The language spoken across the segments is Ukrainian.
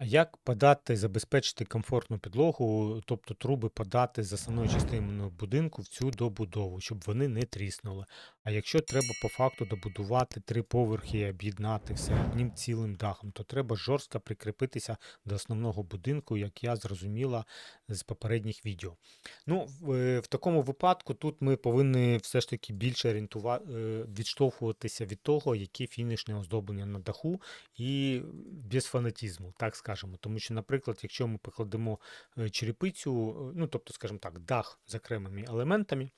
А як подати, забезпечити комфортну підлогу, тобто труби подати з основної частини будинку в цю добудову, щоб вони не тріснули? А якщо треба по факту добудувати три поверхи і об'єднати все одним цілим дахом, то треба жорстко прикріпитися до основного будинку, як я зрозуміла з попередніх відео. Ну, в, е, такому випадку тут ми повинні все ж таки більше е, відштовхуватися від того, які фінішне оздоблення на даху, і без фанатізму, так скажемо. Тому що, наприклад, якщо ми покладемо е, черепицю, е, ну тобто, скажімо так, дах з окремими елементами,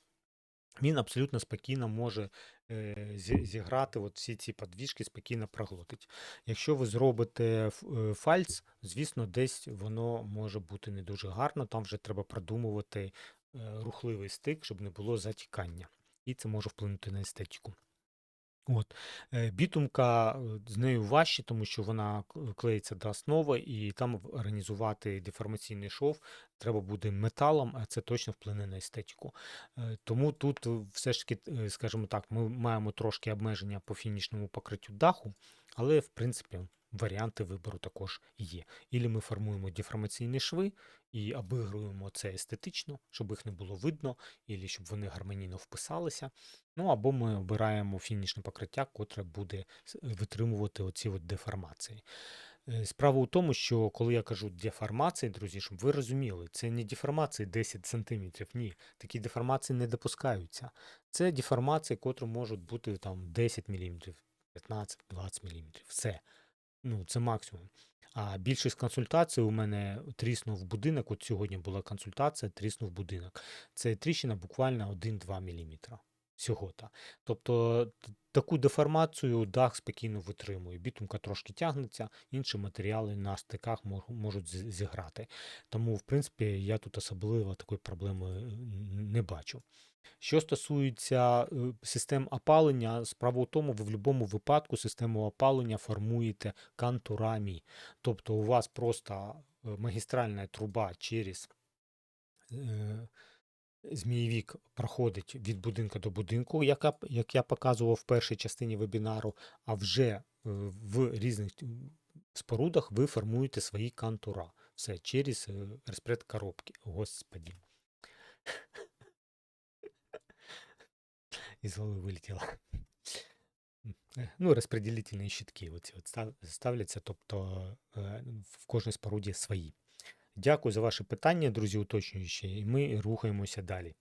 він абсолютно спокійно може е, зіграти от всі ці подвіжки, спокійно проглотить. Якщо ви зробите фальц, звісно, десь воно може бути не дуже гарно, там вже треба продумувати рухливий стик, щоб не було затікання. І це може вплинути на естетику. От. Е, Бітумка е, з нею важче, тому що вона клеїться до основи, і там організувати деформаційний шов треба буде металом, а це точно вплине на естетику. Е, Тому тут все ж таки, скажімо так, ми маємо трошки обмеження по фінішному покриттю даху, але в принципі варіанти вибору також є. Ілі ми формуємо деформаційні шви і обігруємо це естетично, щоб їх не було видно, ілі щоб вони гармонійно вписалися. Ну або ми обираємо фінішне покриття, котре буде витримувати оці от деформації. Е, Справа у тому, що коли я кажу деформації, друзі, щоб ви розуміли, це не деформації 10 см, ні, такі деформації не допускаються. Це деформації, котрі можуть бути там 10 мм, 15-20 мм. Все. Ну, це максимум. А більшість консультацій у мене тріснув будинок. От сьогодні була консультація, тріснув будинок. Це тріщина буквально 1-2 мм всього-то. Тобто таку деформацію дах спокійно витримує. Бітумка трошки тягнеться, інші матеріали на стиках можуть зіграти. Тому, в принципі, я тут особливо такої проблеми е, не бачу. Що стосується е, систем опалення, справа у тому, ви в будь-якому випадку систему опалення формуєте контурами. Тобто у вас просто е, магістральна труба через Змієвік проходить від будинку до будинку, яка, як я показував в першій частині вебінару, а вже е, в різних спорудах ви формуєте свої контура. Все через е, розпред коробки. Господі. Із голови вилетіло. Е, Ну, розподілительні щитки оці от ставляться, тобто в кожній споруді свої. Дякую за ваші питання, друзі, уточнюючі, і ми рухаємося далі.